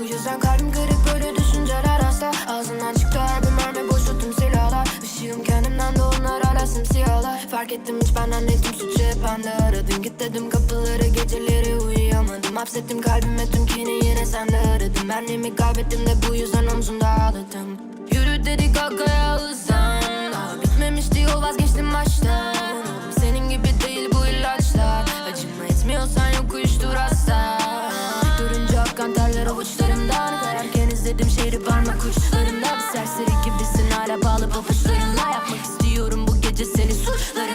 Bu yüzden kalbim kırık böyle düşünceler asla. Ağzından çıktı her bir mermi boşu tüm silahlar. Işığım kendimden de onlar hala simsiyahlar Fark ettim hiç benden suçu hep bende. Aradın Git dedim kapıları geceleri uyuyamadım. Hapsettim kalbime tüm kini yine sende aradım. Benliğimi kaybettim de bu yüzden omzumda ağladım. Yürü dedik kalkaya İzledim şehri parmak uçlarında Bir serseri gibisin. Hala bağlı pabuçlarınla Yapmak istiyorum. Bu gece seni suçlarından